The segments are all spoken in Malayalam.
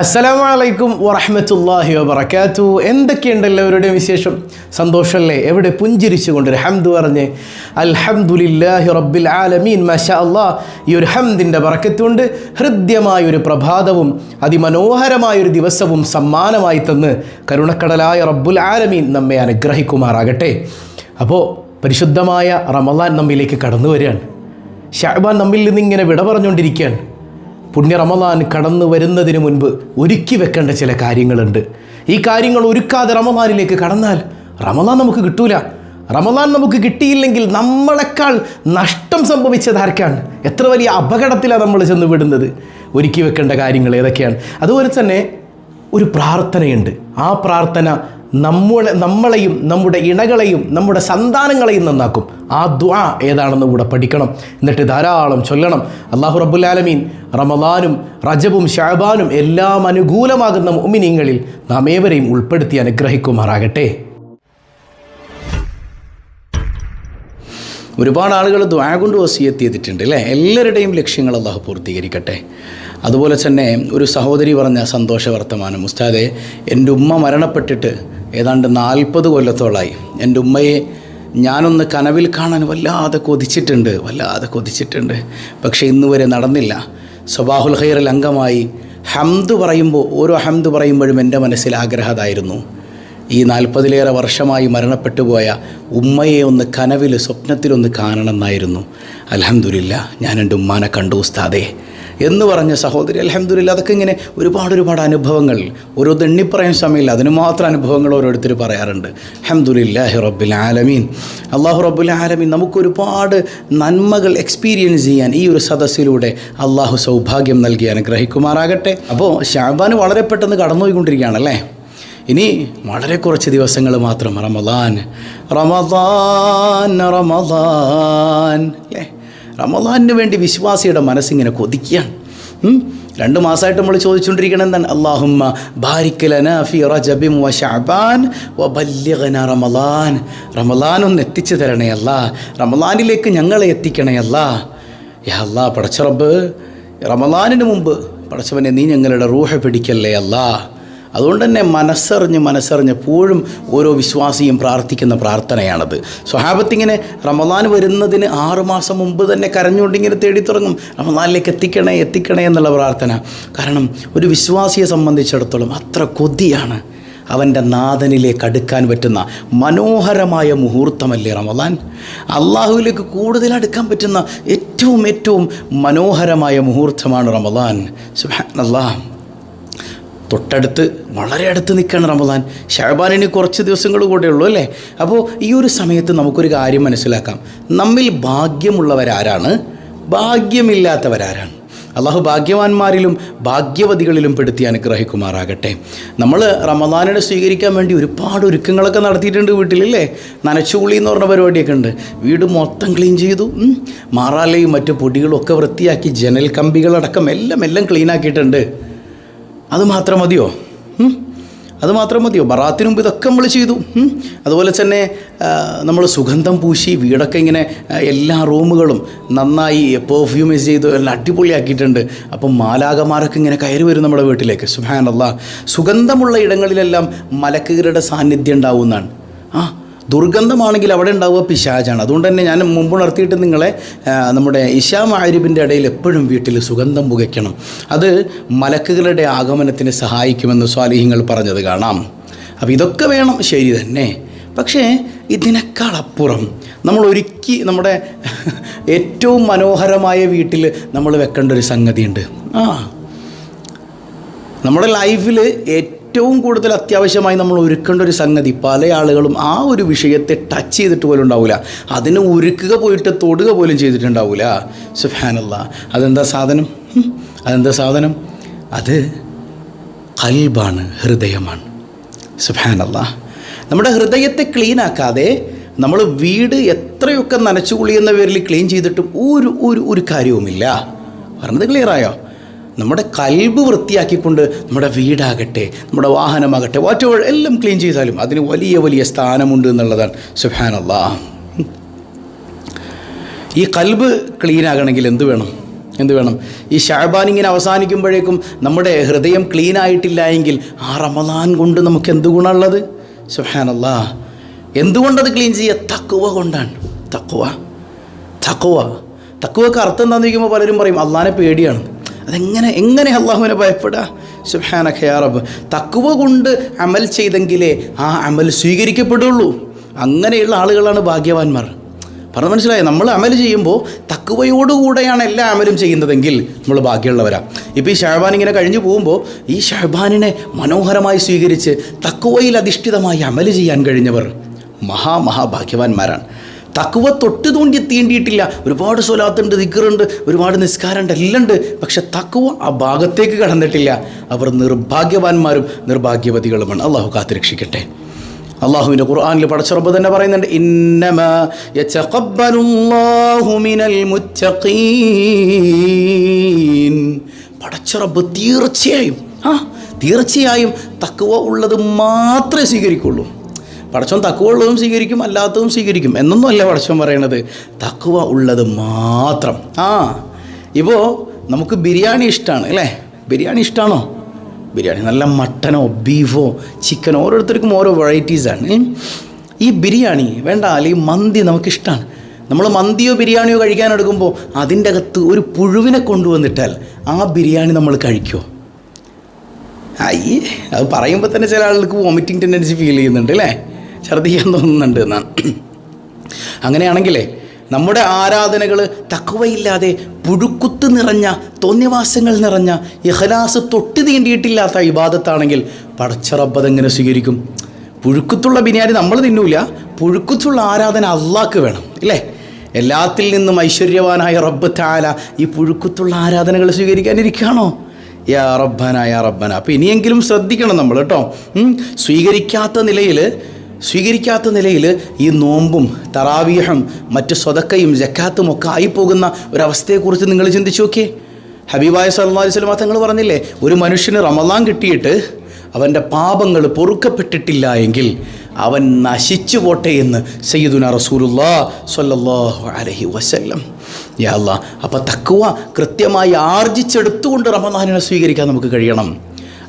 അസ്സലാമു അലൈക്കും വറഹ്മത്തുള്ളാഹി വബറകാതു എന്തൊക്കെയുണ്ട് എല്ലാവരുടെയും വിശേഷം? സന്തോഷമല്ലേ? എവിടെ പുഞ്ചിരിച്ചുകൊണ്ട് ഹംദ് പറഞ്ഞ് അൽഹംദുലില്ലാഹി റബ്ബിൽ ആലമീൻ. മഷ അള്ളാ ഈ ഒരു ഹംദിന്റെ ബറക്കത്തുകൊണ്ട് ഹൃദ്യമായൊരു പ്രഭാതവും അതിമനോഹരമായൊരു ദിവസവും സമ്മാനമായി തന്ന് കരുണക്കടലായ റബ്ബുൽ ആലമീൻ നമ്മെ അനുഗ്രഹിക്കുമാറാകട്ടെ. അപ്പോൾ പരിശുദ്ധമായ റമലാൻ നമ്മിലേക്ക് കടന്നു വരികയാണ് ഷാബാൻ നമ്മിൽ നിന്ന് ഇങ്ങനെ വിട പറഞ്ഞുകൊണ്ടിരിക്കുകയാണ്. പുണ്യ റമദാൻ കടന്നു വരുന്നതിന് മുൻപ് ഒരുക്കി വെക്കേണ്ട ചില കാര്യങ്ങളുണ്ട്. ഈ കാര്യങ്ങൾ ഒരുക്കാതെ റമദാനിലേക്ക് കടന്നാൽ റമദാൻ നമുക്ക് കിട്ടൂല. റമദാൻ നമുക്ക് കിട്ടിയില്ലെങ്കിൽ നമ്മളെക്കാൾ നഷ്ടം സംഭവിച്ചത് ആർക്കാണ്? എത്ര വലിയ അപകടത്തിലാണ് നമ്മൾ ചെന്ന് വിടുന്നത്? ഒരുക്കി വെക്കേണ്ട കാര്യങ്ങൾ ഏതൊക്കെയാണ്? അതുപോലെ തന്നെ ഒരു പ്രാർത്ഥനയുണ്ട്. ആ പ്രാർത്ഥന നമ്മളെ നമ്മളെയും നമ്മുടെ ഇണകളെയും നമ്മുടെ സന്താനങ്ങളെയും നന്നാക്കും. ആ ദ്വാ ഏതാണെന്ന് കൂടെ പഠിക്കണം. എന്നിട്ട് ധാരാളം ചൊല്ലണം. അള്ളാഹു റബുലാലമീൻ റമദാനും റജബും ഷാബാനും എല്ലാം അനുകൂലമാകുന്ന മുഅ്മിനീങ്ങളിൽ നാം ഏവരെയും ഉൾപ്പെടുത്തി അനുഗ്രഹിക്കുമാറാകട്ടെ. ഒരുപാട് ആളുകൾ ദ്വാ കൊണ്ട് വസീയത്ത് ചെയ്തിട്ടുണ്ട് അല്ലേ? എല്ലാവരുടെയും ലക്ഷ്യങ്ങൾ അള്ളാഹു പൂർത്തീകരിക്കട്ടെ. അതുപോലെ തന്നെ ഒരു സഹോദരി പറഞ്ഞ സന്തോഷ വർത്തമാനം ഉസ്താദെ എന്റെ ഉമ്മ മരണപ്പെട്ടിട്ട് ഏതാണ്ട് നാൽപ്പത് കൊല്ലത്തോളായി. എന്റെ ഉമ്മയെ ഞാനൊന്ന് കനവിൽ കാണാൻ വല്ലാതെ കൊതിച്ചിട്ടുണ്ട് വല്ലാതെ കൊതിച്ചിട്ടുണ്ട്. പക്ഷേ ഇന്ന് വരെ നടന്നില്ല. സ്വബാഹുൽ ഖൈറിൽ അംഗമായി ഹംദ് പറയുമ്പോൾ ഓരോ ഹംദ് പറയുമ്പോഴും എന്റെ മനസ്സിൽ ആഗ്രഹമായിരുന്നു ഈ നാൽപ്പതിലേറെ വർഷമായി മരണപ്പെട്ടു പോയ ഉമ്മയെ ഒന്ന് കനവിൽ സ്വപ്നത്തിലൊന്ന് കാണണമെന്നായിരുന്നു. അലഹമുല്ല ഞാൻ എന്റെ ഉമ്മാനെ കണ്ടു ഉസ്താദേ. എന്ന് പറഞ്ഞ സഹോദരി അലഹമുല്ല അതൊക്കെ ഇങ്ങനെ ഒരുപാട് ഒരുപാട് അനുഭവങ്ങൾ. ഓരോ എണ്ണിപ്പറയാൻ സമയമില്ല അതിന് മാത്രം അനുഭവങ്ങൾ ഓരോരുത്തർ പറയാറുണ്ട്. അഹമ്മദില്ലാഹി റബ്ബുൽ ആലമീൻ. അള്ളാഹു റബ്ബുൽ ആലമീൻ നമുക്ക് ഒരുപാട് നന്മകൾ എക്സ്പീരിയൻസ് ചെയ്യാൻ ഈ ഒരു സദസ്സിലൂടെ അള്ളാഹു സൗഭാഗ്യം നൽകി അനുഗ്രഹിക്കുമാറാകട്ടെ. അപ്പോൾ ഷാബാന് വളരെ പെട്ടെന്ന് കടന്നുപോയിക്കൊണ്ടിരിക്കുകയാണല്ലേ? ഇനി വളരെ കുറച്ച് ദിവസങ്ങൾ മാത്രം റമദാൻ. റമദാൻ റമദാൻ. അല്ലേ വേണ്ടി വിശ്വാസിയുടെ മനസ്സിങ്ങനെ കൊതിക്കുകയാണ്? രണ്ട് മാസമായിട്ട് നമ്മൾ ചോദിച്ചുകൊണ്ടിരിക്കണം എന്താണ്? അള്ളാഹുമ്മ ബാരിക്കലന ഫി റജബിം വ ഷഅബാൻ വ ബല്യഗന റമദാൻ. റമദാൻ ഒന്ന് എത്തിച്ചു തരണേ റമദാനിലേക്ക് ഞങ്ങളെ എത്തിക്കണേ അല്ല. യാ അല്ലാ പടച്ച റബ്ബ് റമദാനിന് മുമ്പ് പടച്ചവനെ നീ ഞങ്ങളുടെ റൂഹ പിടിക്കല്ലേ അല്ലാ. അതുകൊണ്ട് തന്നെ മനസ്സറിഞ്ഞ് മനസ്സറിഞ്ഞ് എപ്പോഴും ഓരോ വിശ്വാസിയും പ്രാർത്ഥിക്കുന്ന പ്രാർത്ഥനയാണത്. സ്വഹാബത്തിങ്ങനെ റമദാൻ വരുന്നതിന് ആറുമാസം മുമ്പ് തന്നെ കരഞ്ഞുകൊണ്ടിങ്ങനെ തേടി തുടങ്ങും റമദാനിലേക്ക് എത്തിക്കണേ എത്തിക്കണേ എന്നുള്ള പ്രാർത്ഥന. കാരണം ഒരു വിശ്വാസിയെ സംബന്ധിച്ചിടത്തോളം അത്ര കൊതിയാണ് അവന്റെ നാഥനിലേക്ക് അടുക്കാൻ പറ്റുന്ന മനോഹരമായ മുഹൂർത്തമല്ലേ റമദാൻ? അള്ളാഹുവിലേക്ക് കൂടുതൽ അടുക്കാൻ പറ്റുന്ന ഏറ്റവും ഏറ്റവും മനോഹരമായ മുഹൂർത്തമാണ് റമദാൻ. സുഹാൻ അള്ളാഹ് തൊട്ടടുത്ത് വളരെ അടുത്ത് നിൽക്കുകയാണ് റമദാൻ. ഷഹബാനിന് കുറച്ച് ദിവസങ്ങൾ കൂടെ ഉള്ളൂ അല്ലേ? അപ്പോൾ ഈ ഒരു സമയത്ത് നമുക്കൊരു കാര്യം മനസ്സിലാക്കാം. നമ്മിൽ ഭാഗ്യമുള്ളവരാരാണ്? ഭാഗ്യമില്ലാത്തവരാരാണ്? അള്ളാഹു ഭാഗ്യവാന്മാരിലും ഭാഗ്യവതികളിലും പെടുത്തി അനുഗ്രഹിക്കുമാറാകട്ടെ. നമ്മൾ റമദാനിനെ സ്വീകരിക്കാൻ വേണ്ടി ഒരുപാട് ഒരുക്കങ്ങളൊക്കെ നടത്തിയിട്ടുണ്ട് വീട്ടിലല്ലേ? നനച്ചുകുളി എന്ന് പറഞ്ഞ പരിപാടിയൊക്കെ ഉണ്ട്. വീട് മൊത്തം ക്ലീൻ ചെയ്തു. മാറാലയും മറ്റു പൊടികളും ഒക്കെ വൃത്തിയാക്കി ജനൽ കമ്പികളടക്കം എല്ലാം എല്ലാം ക്ലീൻ ആക്കിയിട്ടുണ്ട് അത് മാത്രം മതിയോ? അത് മാത്രം മതിയോ? ബറാത്തിന് മുമ്പ് ഇതൊക്കെ നമ്മൾ ചെയ്തു. അതുപോലെ തന്നെ നമ്മൾ സുഗന്ധം പൂശി വീടൊക്കെ ഇങ്ങനെ എല്ലാ റൂമുകളും നന്നായി പെർഫ്യൂമൈസ് ചെയ്ത് എല്ലാം അടിപൊളിയാക്കിയിട്ടുണ്ട്. അപ്പം മാലാകമാരൊക്കെ ഇങ്ങനെ കയറി വരും നമ്മുടെ വീട്ടിലേക്ക്. സുഹാനല്ല സുഗന്ധമുള്ള ഇടങ്ങളിലെല്ലാം മലക്കുകളുടെ സാന്നിധ്യം ഉണ്ടാവുന്നതാണ്. ആ ദുർഗന്ധമാണെങ്കിൽ അവിടെ ഉണ്ടാവുക പിശാചാണ്. അതുകൊണ്ട് തന്നെ ഞാൻ മുമ്പ് ഉണർത്തിയിട്ട് നിങ്ങളെ നമ്മുടെ ഇഷാ മാരിബിന്റെ ഇടയിൽ എപ്പോഴും വീട്ടിൽ സുഗന്ധം പുകയ്ക്കണം. അത് മലക്കുകളുടെ ആഗമനത്തിന് സഹായിക്കുമെന്ന് സ്വാലിഹ്യങ്ങൾ പറഞ്ഞത് കാണാം. അപ്പോൾ ഇതൊക്കെ വേണം ശരി തന്നെ. പക്ഷേ ഇതിനേക്കാൾ അപ്പുറം നമ്മൾ ഒരുക്കി നമ്മുടെ ഏറ്റവും മനോഹരമായ വീട്ടിൽ നമ്മൾ വെക്കേണ്ട ഒരു സംഗതിയുണ്ട്. ആ നമ്മുടെ ലൈഫിൽ ഏറ്റവും കൂടുതൽ അത്യാവശ്യമായി നമ്മൾ ഒരുക്കേണ്ട ഒരു സംഗതി പല ആളുകളും ആ ഒരു വിഷയത്തെ ടച്ച് ചെയ്തിട്ട് പോലും ഉണ്ടാവില്ല അതിനെ ഒരുക്കുക പോയിട്ട് തൊടുക പോലും ചെയ്തിട്ടുണ്ടാവില്ല സുഫാനല്ല അതെന്താ സാധനം? അതെന്താ സാധനം? അത് കൽബാണ് ഹൃദയമാണ്. സുഫാനല്ല നമ്മുടെ ഹൃദയത്തെ ക്ലീൻ ആക്കാതെ നമ്മൾ വീട് എത്രയൊക്കെ നനച്ചു കുളിയെന്ന പേരിൽ ക്ലീൻ ചെയ്തിട്ടും ഒരു ഒരു ഒരു കാര്യവുമില്ല. പറഞ്ഞത് ക്ലിയറായോ നമ്മുടെ കൽബ് വൃത്തിയാക്കിക്കൊണ്ട് നമ്മുടെ വീടാകട്ടെ നമ്മുടെ വാഹനമാകട്ടെ വാറ്റ് എല്ലാം ക്ലീൻ ചെയ്താലും അതിന് വലിയ വലിയ സ്ഥാനമുണ്ട് എന്നുള്ളതാണ്. സുഹാനല്ലാ ഈ കൽബ് ക്ലീൻ ആകണമെങ്കിൽ എന്ത് വേണം? എന്ത് വേണം? ഈ ഷാബാൻ ഇങ്ങനെ അവസാനിക്കുമ്പോഴേക്കും നമ്മുടെ ഹൃദയം ക്ലീൻ ആയിട്ടില്ല എങ്കിൽ ആ റമദാൻ കൊണ്ട് നമുക്ക് എന്ത് ഗുണമുള്ളത്? സുഹാനല്ലാ എന്തുകൊണ്ടത് ക്ലീൻ ചെയ്യുക? തക്കുവ കൊണ്ടാണ്. തക്കുവ തക്കുവ തക്കുവക്ക് അർത്ഥം എന്താണെന്ന് ചോദിക്കുമ്പോൾ പലരും പറയും അള്ളാനെ പേടിയാണ്. അതെങ്ങനെ എങ്ങനെ അള്ളാഹുവിനെ ഭയപ്പെടുക സുഹാന ഖയാറബ് തക്കുവ കൊണ്ട് അമൽ ചെയ്തെങ്കിലേ ആ അമൽ സ്വീകരിക്കപ്പെടുള്ളൂ. അങ്ങനെയുള്ള ആളുകളാണ് ഭാഗ്യവാന്മാർ. പറഞ്ഞ മനസ്സിലായോ? നമ്മൾ അമൽ ചെയ്യുമ്പോൾ തക്കുവയോടുകൂടെയാണ് എല്ലാ അമലും ചെയ്യുന്നതെങ്കിൽ നമ്മൾ ഭാഗ്യമുള്ളവരാണ് ഇപ്പോൾ ഈ ഷഹബാൻ ഇങ്ങനെ കഴിഞ്ഞു പോകുമ്പോൾ ഈ ഷഹബാനിനെ മനോഹരമായി സ്വീകരിച്ച് തക്കുവയിൽ അധിഷ്ഠിതമായി അമൽ ചെയ്യാൻ കഴിഞ്ഞവർ മഹാ മഹാഭാഗ്യവാന്മാരാണ്. തക്കുവ തൊട്ട് തോണ്ടി തീണ്ടിയിട്ടില്ല ഒരുപാട് സ്വലാത്തുണ്ട് ദിക്കറുണ്ട് ഒരുപാട് നിസ്കാരമുണ്ട് എല്ലാം ഉണ്ട്. പക്ഷെ തക്കുവ ആ ഭാഗത്തേക്ക് കടന്നിട്ടില്ല. അവർ നിർഭാഗ്യവാന്മാരും നിർഭാഗ്യവതികളുമാണ്. അള്ളാഹു കാത്തുരക്ഷിക്കട്ടെ അള്ളാഹുവിന്റെ ഖുർആാനിൽ പടച്ചുറപ്പ് തന്നെ പറയുന്നുണ്ട് പടച്ചുറപ്പ് തീർച്ചയായും ആ തീർച്ചയായും തക്കുവ ഉള്ളത് മാത്രമേ സ്വീകരിക്കുള്ളൂ. പടച്ചോൻ തക്കുവ ഉള്ളതും സ്വീകരിക്കും അല്ലാത്തതും സ്വീകരിക്കും എന്നൊന്നും അല്ല പടച്ചോൻ പറയണത്. തക്കുവ ഉള്ളത് മാത്രം. ആ ഇപ്പോൾ നമുക്ക് ബിരിയാണി ഇഷ്ടമാണ് അല്ലേ? ബിരിയാണി ഇഷ്ടമാണോ ബിരിയാണി നല്ല മട്ടനോ ബീഫോ ചിക്കനോ ഓരോരുത്തർക്കും ഓരോ വെറൈറ്റീസാണ്. ഈ ബിരിയാണി വേണ്ട അല്ലെങ്കിൽ മന്തി നമുക്കിഷ്ടമാണ് നമ്മൾ മന്തിയോ ബിരിയാണിയോ കഴിക്കാൻ എടുക്കുമ്പോൾ അതിന്റെ അകത്ത് ഒരു പുഴുവിനെ കൊണ്ടുവന്നിട്ടാൽ ആ ബിരിയാണി നമ്മൾ കഴിക്കുമോ അയ്യേ അത് പറയുമ്പോൾ തന്നെ ചില ആളുകൾക്ക് വോമിറ്റിംഗ് ടെൻഡൻസി ഫീൽ ചെയ്യുന്നുണ്ട് അല്ലേ? ഛർദ്ദിക്കാൻ തോന്നുന്നുണ്ട് എന്നാണ്. അങ്ങനെയാണെങ്കിലേ നമ്മുടെ ആരാധനകൾ തക്കവയില്ലാതെ പുഴുക്കുത്ത് നിറഞ്ഞ തോന്നിവാസങ്ങൾ നിറഞ്ഞ ഇഹലാസ് തൊട്ട് തീണ്ടിയിട്ടില്ലാത്ത ഇബാദത്താണെങ്കിൽ പടച്ചറബതെങ്ങനെ സ്വീകരിക്കും. പുഴുക്കുത്തുള്ള ബിരിയാണി നമ്മൾ തിന്നൂല പുഴുക്കുത്തുള്ള ആരാധന അള്ളാക്ക് വേണം ഇല്ലേ? എല്ലാത്തിൽ നിന്നും ഐശ്വര്യവാനായ റബ്ബ് താല ഈ പുഴുക്കുത്തുള്ള ആരാധനകൾ സ്വീകരിക്കാനിരിക്കുകയാണോ? യാ റബ്ബന യാ റബ്ബന. അപ്പോൾ ഇനിയെങ്കിലും ശ്രദ്ധിക്കണം നമ്മൾ കേട്ടോ. സ്വീകരിക്കാത്ത നിലയിൽ സ്വീകരിക്കാത്ത നിലയിൽ ഈ നോമ്പും തറാവീഹും മറ്റ് സ്വതക്കയും ജക്കാത്തും ഒക്കെ ആയിപ്പോകുന്ന ഒരവസ്ഥയെക്കുറിച്ച് നിങ്ങൾ ചിന്തിച്ചു നോക്കിയേ. ഹബീബായ സല്ലാ അലൈഹി തങ്ങൾ പറഞ്ഞില്ലേ ഒരു മനുഷ്യന് റമലാൻ കിട്ടിയിട്ട് അവന്റെ പാപങ്ങൾ പൊറുക്കപ്പെട്ടിട്ടില്ല എങ്കിൽ അവൻ നശിച്ചു പോട്ടെ എന്ന് സയ്യിദുന റസൂലുല്ലാ സ്വല്ലല്ലാഹു അലഹി വസല്ലം. യാ അപ്പം അപ്പോൾ തക്കുവ കൃത്യമായി ആർജിച്ചെടുത്തുകൊണ്ട് റമദാനിനെ സ്വീകരിക്കാൻ നമുക്ക് കഴിയണം.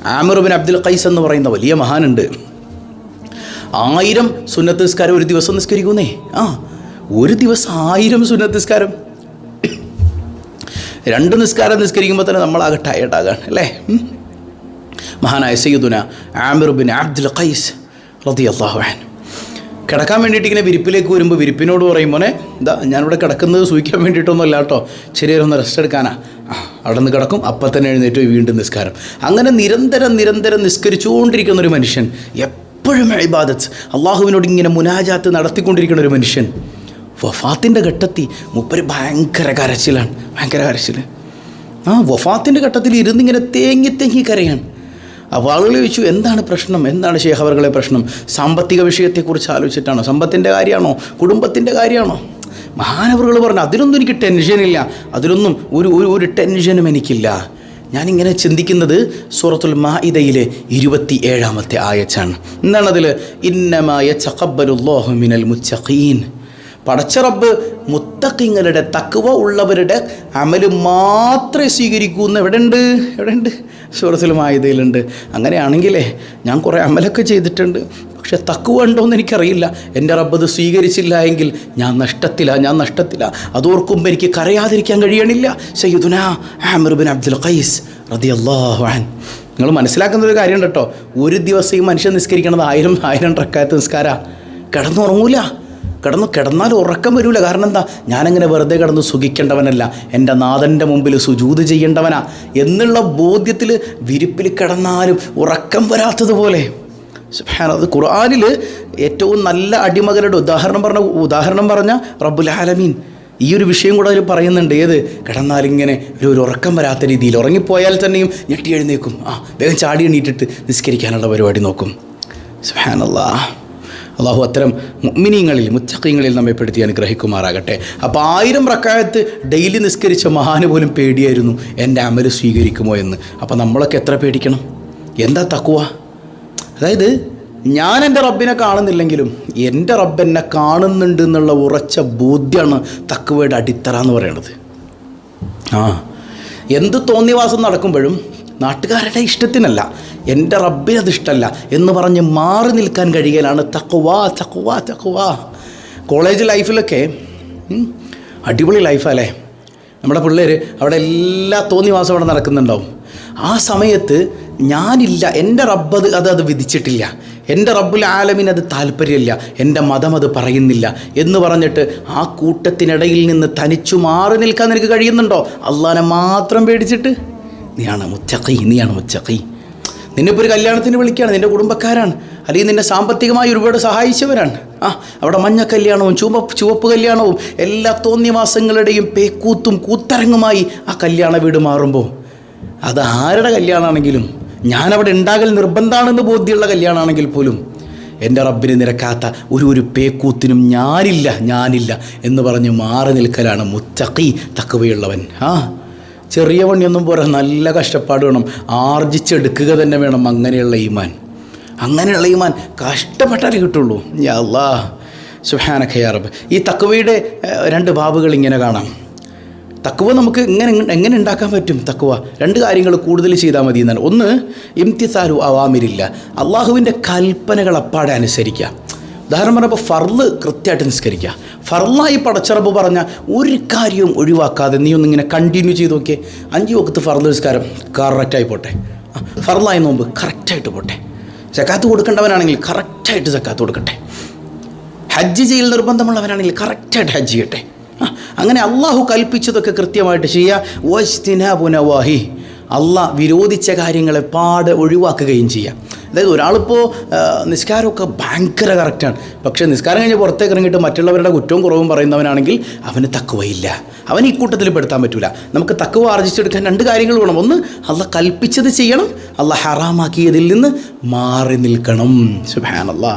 ആമിർ ബിൻ അബ്ദുൽ ഖൈസ് എന്ന് പറയുന്ന വലിയ മഹാനുണ്ട്. ആയിരം സുന്നത്ത് നിസ്കാരം ഒരു ദിവസം നിസ്കരിക്കുന്നേ. ആ ഒരു ദിവസം ആയിരം സുന്നത്ത് നിസ്കാരം രണ്ട് നിസ്കാരം നിസ്കരിക്കുമ്പോൾ തന്നെ നമ്മളാകെ ടയർഡാകാണ് അല്ലേ? മഹാനായ സയ്യിദുന ആമിർ ബിൻ അബ്ദുൽ ഖൈസ് റതി അള്ളാഹുഹാൻ കിടക്കാൻ വേണ്ടിയിട്ട് ഇങ്ങനെ വിരിപ്പിലേക്ക് വരുമ്പോൾ വിരിപ്പിനോട് പറയുമ്പോൾ എന്താ ഞാനിവിടെ കിടക്കുന്നത് സൂഹിക്കാൻ വേണ്ടിയിട്ടൊന്നും അല്ല കേട്ടോ ശരിയൊന്ന് റെസ്റ്റ് എടുക്കാനാ. അവിടെ നിന്ന് കിടക്കും. അപ്പം തന്നെ എഴുന്നേറ്റ് വീണ്ടും നിസ്കാരം. അങ്ങനെ നിരന്തരം നിരന്തരം നിസ്കരിച്ചുകൊണ്ടിരിക്കുന്ന ഒരു മനുഷ്യൻ എപ്പോഴും ഇബാദത്ത്. അള്ളാഹുവിനോട് ഇങ്ങനെ മുനാജാത്ത് നടത്തിക്കൊണ്ടിരിക്കുന്ന ഒരു മനുഷ്യൻ. വഫാത്തിന്റെ ഘട്ടത്തിൽ മുപ്പര് ഭയങ്കര കരച്ചിലാണ്. ഭയങ്കര കരച്ചിൽ ആ വഫാത്തിന്റെ ഘട്ടത്തിൽ ഇരുന്നിങ്ങനെ തേങ്ങി തേങ്ങി കരയാണ്. അപ്പോൾ ആളുകൾ ചോദിച്ചു എന്താണ് പ്രശ്നം? എന്താണ് ഷേഖ് അവർകളെ പ്രശ്നം? സാമ്പത്തിക വിഷയത്തെക്കുറിച്ച് ആലോചിച്ചിട്ടാണോ? സമ്പത്തിന്റെ കാര്യമാണോ? കുടുംബത്തിന്റെ കാര്യമാണോ? മഹാനവറുകൾ പറഞ്ഞു അതിനൊന്നും എനിക്ക് ടെൻഷനില്ല അതിലൊന്നും ഒരു ഒരു ടെൻഷനും എനിക്കില്ല. ഞാനിങ്ങനെ ചിന്തിക്കുന്നത് സൂറത്തുൽ മാഇദയിലെ ഇരുപത്തി ഏഴാമത്തെ ആയച്ചാണ്. എന്താണതിൽ ഇന്നമായ ചക്കബലുല്ലാഹു മിനൽ മുച്ചഖീൻ പടച്ചറബ് മുത്തക്കിങ്ങളുടെ തക്കുവ ഉള്ളവരുടെ അമൽ മാത്രമേ സ്വീകരിക്കൂ എന്ന് എവിടെ ഉണ്ട് എവിടെ ഉണ്ട് സൂറത്തിൽ അങ്ങനെയാണെങ്കിലേ ഞാൻ കുറേ അമലൊക്കെ ചെയ്തിട്ടുണ്ട്. പക്ഷെ തക്കുവ ഉണ്ടോയെന്ന് എനിക്കറിയില്ല. എന്റെ റബ്ബ് അത് സ്വീകരിച്ചില്ല എങ്കിൽ ഞാൻ നഷ്ടത്തില ഞാൻ നഷ്ടത്തില. അതോർക്കുമ്പോൾ എനിക്ക് കരയാതിരിക്കാൻ കഴിയണില്ല. സയ്യിദുന അബ്ദുൽ ഖൈസ് റതി അള്ളാഹുൻ നിങ്ങൾ മനസ്സിലാക്കുന്ന ഒരു കാര്യം കേട്ടോ. ഒരു ദിവസം ഈ മനുഷ്യൻ നിസ്കരിക്കണത് ആയിരം ആയിരം ട്രക്കായത്ത് നിസ്കാര. കിടന്നുറങ്ങൂല. കിടന്നു കിടന്നാൽ ഉറക്കം വരൂല. കാരണം എന്താ? ഞാനങ്ങനെ വെറുതെ കിടന്ന് സുഖിക്കേണ്ടവനല്ല. എന്റെ നാഥന്റെ മുമ്പിൽ സുജൂത് ചെയ്യേണ്ടവനാ. എന്നുള്ള ബോധ്യത്തിൽ വിരിപ്പിൽ കിടന്നാലും ഉറക്കം വരാത്തതുപോലെ. സുബ്ഹാന, അത് ഖുർആാനിൽ ഏറ്റവും നല്ല അടിമകളുടെ ഉദാഹരണം പറഞ്ഞ ഉദാഹരണം പറഞ്ഞ റബ്ബുൽ ആലമീൻ. ഈ ഒരു വിഷയം കൂടെ അതിൽ പറയുന്നുണ്ട്. ഏത്? കിടന്നാലിങ്ങനെ ഒരു ഒരു ഉറക്കം വരാത്ത രീതിയിൽ ഉറങ്ങിപ്പോയാൽ തന്നെയും ഞെട്ടി എഴുന്നേക്കും. ആ വേഗം ചാടി എണീറ്റിട്ട് നിസ്കരിക്കാനുള്ള പരിപാടി നോക്കും. സുഹാനല്ലാ അള്ളാഹു അത്തരം മിനിങ്ങളിൽ മുത്തഖീങ്ങളിൽ നമ്മെ പെടുത്തി അനുഗ്രഹിക്കുമാറാകട്ടെ. അപ്പോൾ ആയിരം റക്കായത്ത് ഡെയിലി നിസ്കരിച്ച മഹാന് പോലും പേടിയായിരുന്നു. എന്റെ അമൽ സ്വീകരിക്കുമോ എന്ന്. അപ്പോൾ നമ്മളൊക്കെ എത്ര പേടിക്കണം? എന്താ തക്കുവ അതായത് ഞാൻ എന്റെ റബ്ബിനെ കാണുന്നില്ലെങ്കിലും എന്റെ റബ്ബ് എന്നെ കാണുന്നുണ്ട് എന്നുള്ള ഉറച്ച ബോധ്യമാണ് തക്കുവയുടെ അടിത്തറ എന്ന് പറയുന്നത് ആ എന്ത് തോന്നിവാസം നടക്കുമ്പോഴും നാട്ടുകാരുടെ ഇഷ്ടത്തിനല്ല എന്റെ റബ്ബിനത് ഇഷ്ടമല്ല എന്ന് പറഞ്ഞ് മാറി നിൽക്കാൻ കഴിയലാണ് തക്കുവാ തക്കുവാ തക്കുവാ കോളേജ് ലൈഫിലൊക്കെ അടിപൊളി ലൈഫല്ലേ? നമ്മുടെ പിള്ളേർ അവിടെ എല്ലാ തോന്നിവാസം അവിടെ നടക്കുന്നുണ്ടാവും. ആ സമയത്ത് ഞാനില്ല എന്റെ റബ്ബ് അത് അത് അത് വിധിച്ചിട്ടില്ല. എന്റെ റബ്ബുൽ ആലമിന് അത് താല്പര്യമില്ല. എന്റെ മതം അത് പറയുന്നില്ല. എന്ന് പറഞ്ഞിട്ട് ആ കൂട്ടത്തിനിടയിൽ നിന്ന് തനിച്ചു മാറി നിൽക്കാൻ നിനക്ക് കഴിയുന്നുണ്ടോ? അള്ളാനെ മാത്രം പേടിച്ചിട്ട്? നീയാണ് മുച്ചക്കൈ നീയാണ് മുച്ചക്കൈ നിന്നെ ഇപ്പോൾ ഒരു കല്യാണത്തിന് വിളിക്കുകയാണ് നിന്റെ കുടുംബക്കാരാണ്. അല്ലെങ്കിൽ നിന്നെ സാമ്പത്തികമായി ഒരുപാട് സഹായിച്ചവരാണ്. ആ അവിടെ മഞ്ഞ കല്യാണവും ചുവപ്പ് ചുവപ്പ് കല്യാണവും എല്ലാ തോന്നിയമാസങ്ങളുടെയും പേക്കൂത്തും കൂത്തരങ്ങുമായി ആ കല്യാണ വീട് മാറുമ്പോൾ അത് ആരുടെ കല്യാണമാണെങ്കിലും ഞാനവിടെ ഉണ്ടാകൽ നിർബന്ധമാണെന്ന് ബോധ്യമുള്ള കല്യാണമാണെങ്കിൽ പോലും എന്റെ റബ്ബിനെ നിരക്കാത്ത ഒരു ഒരു പേക്കൂത്തിനും ഞാനില്ല ഞാനില്ല എന്ന് പറഞ്ഞ് മാറി നിൽക്കലാണ് മുത്തക്കി തക്കവയുള്ളവൻ ആ ചെറിയ പണിയൊന്നും പോരാ നല്ല കഷ്ടപ്പാട് വേണം. ആർജിച്ചെടുക്കുക തന്നെ വേണം അങ്ങനെയുള്ള ഈമാൻ. അങ്ങനെയുള്ള ഈമാൻ കഷ്ടപ്പെട്ടാലേ കിട്ടുള്ളൂ. യാ അല്ലാ സുഹാനഖയാറബ് ഈ തക്കവയുടെ രണ്ട് ബാബുകൾ ഇങ്ങനെ കാണാം. തക്കുവ നമുക്ക് എങ്ങനെ എങ്ങനെ ഉണ്ടാക്കാൻ പറ്റും തക്കുവ രണ്ട് കാര്യങ്ങൾ കൂടുതൽ ചെയ്താൽ മതി എന്നാണ്. ഒന്ന് ഇംതിസാലു അവാമിരില്ല. അള്ളാഹുവിന്റെ കൽപ്പനകൾ അപ്പാടെ അനുസരിക്കുക. ഉദാഹരണം പറഞ്ഞപ്പോൾ ഫർൾ കൃത്യമായിട്ട് നിസ്കരിക്കുക. ഫർളായി പടച്ചറപ്പ് പറഞ്ഞ ഒരു കാര്യവും ഒഴിവാക്കാതെ നീ ഒന്നിങ്ങനെ കണ്ടിന്യൂ ചെയ്ത് നോക്കിയേ. അഞ്ച് വക്കത്ത് ഫർൾ നിസ്കാരം കറക്റ്റായി പോട്ടെ. ഫർളായി നോമ്പ് കറക്റ്റായിട്ട് പോട്ടെ. സക്കാത്ത് കൊടുക്കേണ്ടവനാണെങ്കിൽ കറക്റ്റായിട്ട് സക്കാത്ത് കൊടുക്കട്ടെ. ഹജ്ജ് ചെയ്യൽ നിർബന്ധമുള്ളവനാണെങ്കിൽ കറക്റ്റായിട്ട് ഹജ്ജ് ചെയ്യട്ടെ. അങ്ങനെ അള്ളാഹു കൽപ്പിച്ചതൊക്കെ കൃത്യമായിട്ട് ചെയ്യുക വസ്തിനാബുനവാഹി അള്ളാഹ് വിരോധിച്ച കാര്യങ്ങളെ പാടെ ഒഴിവാക്കുകയും ചെയ്യുക അതായത് ഒരാളിപ്പോൾ നിസ്കാരമൊക്കെ ഭയങ്കര കറക്റ്റാണ് പക്ഷേ നിസ്കാരം കഴിഞ്ഞ് പുറത്തേക്ക് ഇറങ്ങിയിട്ട് മറ്റുള്ളവരുടെ കുറ്റവും കുറവും പറയുന്നവനാണെങ്കിൽ അവന് തക്കുവയില്ല അവൻ ഈ കൂട്ടത്തിൽ പെടുത്താൻ പറ്റില്ല നമുക്ക് തക്കുവ ആർജിച്ചെടുക്കാൻ രണ്ട് കാര്യങ്ങൾ വേണം. ഒന്ന് അല്ല കൽപ്പിച്ചത് ചെയ്യണം. അല്ല ഹറാമാക്കിയതിൽ നിന്ന് മാറി നിൽക്കണം. സുബാനല്ലാ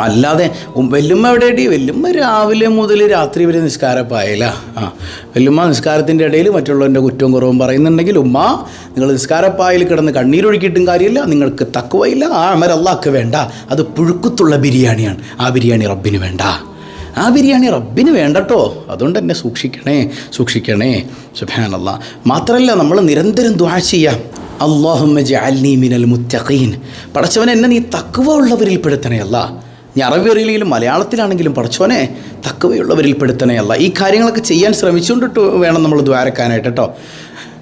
അല്ലാതെ ഉം വല്യമ്മ എവിടെയടി? വല്യമ്മ രാവിലെ മുതൽ രാത്രി വരെ നിസ്കാരപ്പായല. ആ വല്യമ്മ നിസ്കാരത്തിന്റെ ഇടയിൽ മറ്റുള്ളവന്റെ കുറ്റവും കുറവും പറയുന്നുണ്ടെങ്കിൽ ഉമ്മ നിങ്ങൾ നിസ്കാരപ്പായൽ കിടന്ന് കണ്ണീരൊഴുക്കിയിട്ടും കാര്യമില്ല നിങ്ങൾക്ക് തക്കുവയില്ല ആ അമർ വേണ്ട. അത് പുഴുക്കുത്തുള്ള ബിരിയാണിയാണ്. ആ ബിരിയാണി റബ്ബിന് വേണ്ട. ആ ബിരിയാണി റബ്ബിന് വേണ്ടട്ടോ അതുകൊണ്ട് തന്നെ സൂക്ഷിക്കണേ സൂക്ഷിക്കണേ. സുബാനല്ല മാത്രമല്ല നമ്മൾ നിരന്തരം ദ്വാ ചെയ്യാം. അള്ളാഹുമ്മ ജഅൽനി മിനൽ മുത്തഖീൻ. പടച്ചവൻ എന്നെ നീ തക്കുവ ഉള്ളവരിൽ പെടുത്തണേ അല്ല. നീ അറബി അറിയില്ലെങ്കിലും മലയാളത്തിലാണെങ്കിലും പഠിച്ചോനെ തക്കവയുള്ളവരിൽ പെടുത്തണേ അല്ല. ഈ കാര്യങ്ങളൊക്കെ ചെയ്യാൻ ശ്രമിച്ചുകൊണ്ടിട്ട് വേണം നമ്മൾ ദ്വാരക്കാനായിട്ട് കേട്ടോ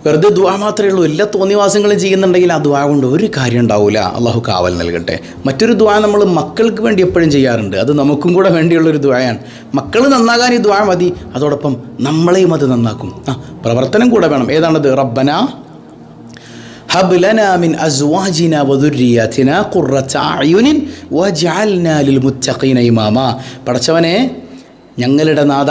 വെറുതെ ദ്വാ മാത്രമേ ഉള്ളൂ. എല്ലാ തോന്നിവാസങ്ങളും ചെയ്യുന്നുണ്ടെങ്കിൽ ആ ദ്വാ കൊണ്ട് ഒരു കാര്യം ഉണ്ടാവില്ല അള്ളാഹു കാവൽ നൽകട്ടെ. മറ്റൊരു ദ്വാ നമ്മൾ മക്കൾക്ക് വേണ്ടി എപ്പോഴും ചെയ്യാറുണ്ട്. അത് നമുക്കും കൂടെ വേണ്ടിയുള്ളൊരു ദ്വായാണ് മക്കൾ നന്നാകാൻ ഈ ദ്വാ മതി. അതോടൊപ്പം നമ്മളെയും അത് നന്നാക്കും. ആ പ്രവർത്തനം കൂടെ വേണം. ഏതാണത് റബ്ബന ഹബ് ലനാ മിൻ അസ്വാജിന വദുരിയാതിന ഖുർറത അയുനിൻ വജഅൽനാ ലിൽ മുത്തഖീന ഇമാമ. പടച്ചവനെ ഞങ്ങളുടെ നാഥ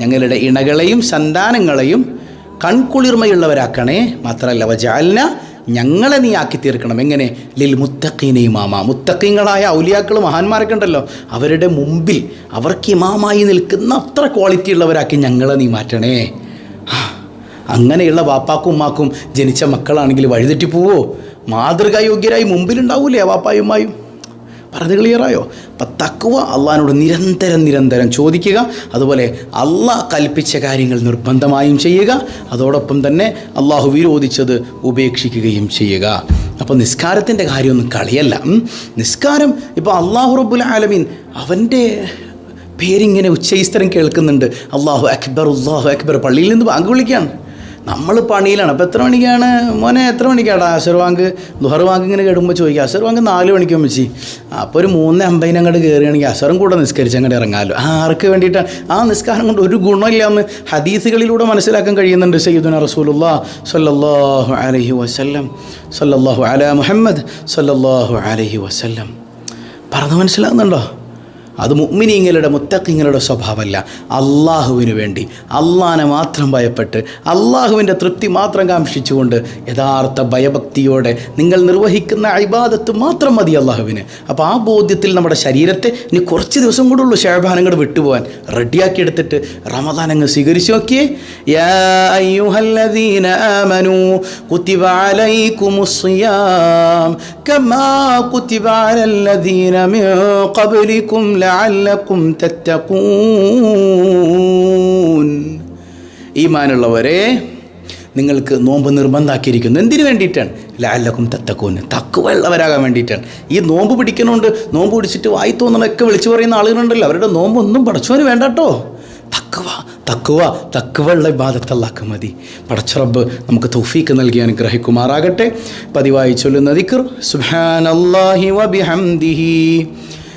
ഞങ്ങളുടെ ഇണകളെയും സന്താനങ്ങളെയും കൺകുളിർമയുള്ളവരാക്കണേ. മാത്രമല്ല വജാലിന ഞങ്ങളെ നീ ആക്കി തീർക്കണം. എങ്ങനെ? ലിൽ മുത്തഖീന ഇമാമ. മുത്തക്കീങ്ങളായ ഔലിയാക്കൾ മഹാന്മാരൊക്കെ ഉണ്ടല്ലോ. അവരുടെ മുമ്പിൽ അവർക്ക് ഇമാമായി നിൽക്കുന്ന അത്ര ക്വാളിറ്റി ഉള്ളവരാക്കി ഞങ്ങളെ നീ മാറ്റണേ. അങ്ങനെയുള്ള വാപ്പാക്കും ഉമ്മാക്കും ജനിച്ച മക്കളാണെങ്കിൽ വഴിതെറ്റി പോവോ മാതൃകായോഗ്യരായി മുമ്പിലുണ്ടാവൂലേ ആ വാപ്പായും ഉമ്മായും പറഞ്ഞത് ക്ലിയറായോ? അപ്പം തക്കുവ അള്ളഹാനോട് നിരന്തരം നിരന്തരം ചോദിക്കുക അതുപോലെ അള്ളാഹ് കൽപ്പിച്ച കാര്യങ്ങൾ നിർബന്ധമായും ചെയ്യുക അതോടൊപ്പം തന്നെ അള്ളാഹു വിരോധിച്ചത് ഉപേക്ഷിക്കുകയും ചെയ്യുക. അപ്പോൾ നിസ്കാരത്തിന്റെ കാര്യമൊന്നും കളിയല്ല. നിസ്കാരം ഇപ്പോൾ അള്ളാഹു റബ്ബുൽ ആലമീൻ അവന്റെ പേരിങ്ങനെ ഉച്ചൈസ്തരം കേൾക്കുന്നുണ്ട്. അള്ളാഹു അക്ബർ അള്ളാഹു അക്ബർ പള്ളിയിൽ നിന്ന് ബാങ്ക് വിളിക്കുകയാണ്. നമ്മൾ പണിയിലാണ്. അപ്പോൾ എത്ര മണിക്കാണ്? മോനെ എത്ര മണിക്കാടാ? അസർ വാങ്ക് ദുഹർ വാങ്ക് ഇങ്ങനെ കേടുമ്പോൾ ചോദിക്കുക അസർ വാങ്ക് നാല് മണിക്ക് വെച്ച് അപ്പോൾ ഒരു മൂന്ന് അമ്പതിന് അങ്ങോട്ട് കയറുകയാണെങ്കിൽ അസറും കൂടെ നിസ്കരിച്ച് അങ്ങോട്ട് ഇറങ്ങാമല്ലോ ആർക്ക് വേണ്ടിയിട്ടാണ് ആ നിസ്കാരം കൊണ്ട് ഒരു ഗുണമില്ല എന്ന് ഹദീസുകളിലൂടെ മനസ്സിലാക്കാൻ കഴിയുന്നുണ്ട് സയ്യിദുന റസൂലുള്ള സല്ലല്ലാഹു അലഹി വസല്ലം. സല്ലല്ലാഹു അല മുഹമ്മദ് സല്ലല്ലാഹു അലഹി വസല്ലം. പറഞ്ഞു മനസ്സിലാകുന്നുണ്ടോ? അത് മുഅ്മിനീങ്ങളുടെ മുത്തക്കിങ്ങളുടെ സ്വഭാവമല്ല. അള്ളാഹുവിന് വേണ്ടി. അള്ളാഹനെ മാത്രം ഭയപ്പെട്ട് അള്ളാഹുവിന്റെ തൃപ്തി മാത്രം കാംക്ഷിച്ചുകൊണ്ട് യഥാർത്ഥ ഭയഭക്തിയോടെ നിങ്ങൾ നിർവഹിക്കുന്ന അഭിബാധത്ത് മാത്രം മതി അള്ളാഹുവിന് അപ്പോൾ ആ ബോധ്യത്തിൽ നമ്മുടെ ശരീരത്തെ ഇനി കുറച്ച് ദിവസം കൂടെ ഉള്ളൂ ഷാബാനങ്ങൾ വിട്ടുപോകാൻ റെഡിയാക്കി എടുത്തിട്ട് റമദാൻ സ്വീകരിച്ചു നോക്കിയേ. കുത്തിബ ലഅല്ലക്കും തത്തഖൂൻ. ഈമാനുള്ളവരെ നിങ്ങൾക്ക് നോമ്പ് നിർബന്ധമാക്കിയിരിക്കുന്നു എന്തിനു വേണ്ടിയിട്ടാണ്? ലാലക്കും തത്തക്കൂന് തക്കുവള്ളവരാകാൻ വേണ്ടിയിട്ടാണ്. ഈ നോമ്പ് പിടിക്കണോണ്ട് നോമ്പ് പിടിച്ചിട്ട് വായി തോന്നണമൊക്കെ വിളിച്ചു പറയുന്ന ആളുകളുണ്ടല്ലോ. അവരുടെ നോമ്പൊന്നും പടച്ചോന് വേണ്ട കേട്ടോ തക്കുവ തക്കുവ തക്കുവള്ള ഇബാദത്തല്ലാക്ക് മതി. പടച്ചുറബ് നമുക്ക് തൗഫീക്ക് നൽകി അനുഗ്രഹിക്കുമാറാകട്ടെ. പതിവായി ചൊല്ലുന്ന ദിക്ർ സുബ്ഹാനല്ലാഹി വബിഹംദിഹി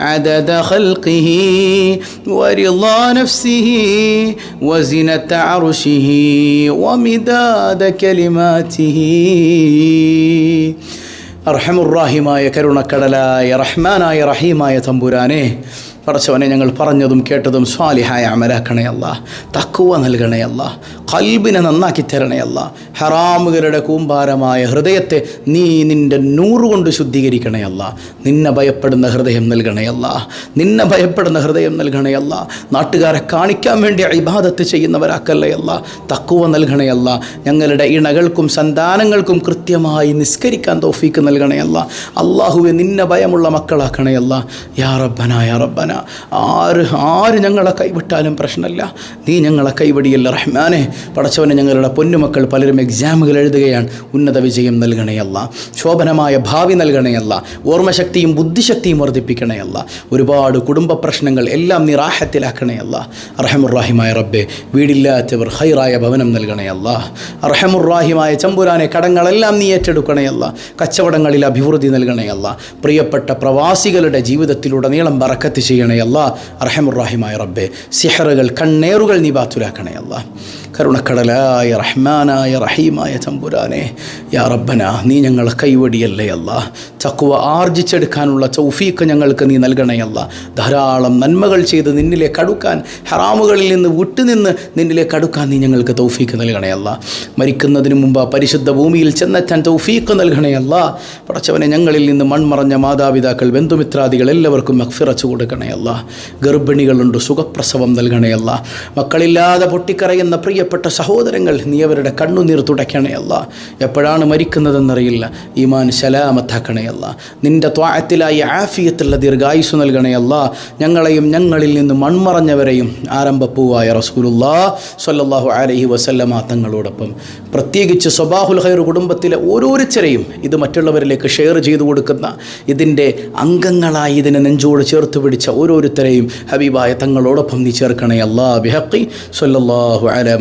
عدد خلقه ورضا نفسه وزنة عرشه ومداد كلماته അർഹമുറാഹിമായ കരുണക്കടലായ റഹ്മാനായ റഹീമായ തമ്പുരാനെ പടച്ചവനെ ഞങ്ങൾ പറഞ്ഞതും കേട്ടതും സ്വാലിഹായ അമരാക്കണയല്ല തക്കുവ നൽകണയല്ല കൽബിനെ നന്നാക്കി തരണയല്ല ഹറാമുകരുടെ കൂമ്പാരമായ ഹൃദയത്തെ നീ നിന്റെ നൂറുകൊണ്ട് ശുദ്ധീകരിക്കണയല്ല നിന്നെ ഭയപ്പെടുന്ന ഹൃദയം നൽകണയല്ല നിന്നെ ഭയപ്പെടുന്ന ഹൃദയം നൽകണയല്ല നാട്ടുകാരെ കാണിക്കാൻ വേണ്ടി ഇബാദത്ത് ചെയ്യുന്നവരാക്കല്ലയല്ല തക്കുവ നൽകണയല്ല ഞങ്ങളുടെ ഇണകൾക്കും സന്താനങ്ങൾക്കും കൃത്യമായി നിസ്കരിക്കാൻ തോഫീക്ക് നൽകണയല്ല അള്ളാഹുവെ നിന്നെ ഭയമുള്ള മക്കളാക്കണയല്ല യാ റബ്ബന യാ റബ്ബന. ആര് ആര് ഞങ്ങളെ കൈവിട്ടാലും പ്രശ്നമല്ല. നീ ഞങ്ങളെ കൈവടിയല്ല റഹ്മാനെ. പടച്ചവനെ ഞങ്ങളുടെ പൊന്നുമക്കൾ പലരും എക്സാമുകൾ എഴുതുകയാണ്. ഉന്നത വിജയം നൽകണയല്ല. ശോഭനമായ ഭാവി നൽകണയല്ല. ഓർമ്മശക്തിയും ബുദ്ധിശക്തിയും വർദ്ധിപ്പിക്കണയല്ല. ഒരുപാട് കുടുംബ പ്രശ്നങ്ങൾ എല്ലാം നീ റാഹത്തിലാക്കണയല്ല. റഹമുറാഹിമായ റബ്ബെ വീടില്ലാത്തവർ ഹൈറായ ഭവനം നൽകണയല്ല. റഹമുറാഹിമായ ചമ്പുരാനെ കടങ്ങളെല്ലാം നീ ഏറ്റെടുക്കണയല്ല. കച്ചവടങ്ങളിൽ അഭിവൃദ്ധി നൽകണയല്ല. പ്രിയപ്പെട്ട പ്രവാസികളുടെ ജീവിതത്തിലുടനീളം ബറക്കത്ത് ചെയ്യണയല്ല അർഹമുറാഹിമായ റബ്ബെ. സിഹറുകൾ കണ്ണേറുകൾ നീ ബാത്തുലാക്കണയല്ല കരുണക്കടലായ റഹ്മാനായ റഹീമായ തമ്പുരാനെ യാ റബ്ബന നീ ഞങ്ങളെ കൈവടിയല്ലേ അല്ല. ചക്കുവ ആർജിച്ചെടുക്കാനുള്ള ചൗഫീക്ക് ഞങ്ങൾക്ക് നീ നൽകണയല്ല ധാരാളം നന്മകൾ ചെയ്ത് നിന്നിലെ കടുക്കാൻ ഹറാമുകളിൽ നിന്ന് വിട്ടുനിന്ന് നിന്നിലെ കടുക്കാൻ നീ ഞങ്ങൾക്ക് തൗഫീക്ക് നൽകണയല്ല മരിക്കുന്നതിന് മുമ്പ് പരിശുദ്ധ ഭൂമിയിൽ ചെന്നെത്താൻ തൗഫീക്ക് നൽകണയല്ല പടച്ചവനെ ഞങ്ങളിൽ നിന്ന് മൺമറഞ്ഞ മാതാപിതാക്കൾ ബന്ധുമിത്രാദികൾ എല്ലാവർക്കും മക്ഫിറച്ചു കൊടുക്കണയല്ല ഗർഭിണികളുണ്ട് സുഖപ്രസവം നൽകണയല്ല മക്കളില്ലാതെ പൊട്ടിക്കറയുന്ന പ്രിയപ്പെട്ട സഹോദരങ്ങൾ നീ അവരുടെ കണ്ണുനീർ തുടയ്ക്കണയല്ല എപ്പോഴാണ് മരിക്കുന്നതെന്നറിയില്ല. ഈമാൻ ശലാമത്താക്കണയല്ല നിന്റെ ത്വാഴത്തിലായി ആഫിയത്തുള്ള ദീർഘായുസ് നൽകണയല്ല ഞങ്ങളെയും ഞങ്ങളിൽ നിന്ന് മൺമറഞ്ഞവരെയും ആരംഭപ്പൂവായ റസൂലുല്ലാ സ്വല്ലല്ലാഹു അലഹി വസല്ലമ തങ്ങളോടൊപ്പം. പ്രത്യേകിച്ച് സ്വബാഹുൽ ഹൈർ കുടുംബത്തിലെ ഓരോരുത്തരെയും ഇത് മറ്റുള്ളവരിലേക്ക് ഷെയർ ചെയ്തു കൊടുക്കുന്ന ഇതിന്റെ അംഗങ്ങളായി ഇതിനെ നെഞ്ചോട് ചേർത്ത് പിടിച്ച ഓരോരുത്തരെയും ഹബീബായ തങ്ങളോടൊപ്പം നീ ചേർക്കണേ അല്ലാ. ബിഹക്കി സല്ലാഹു അല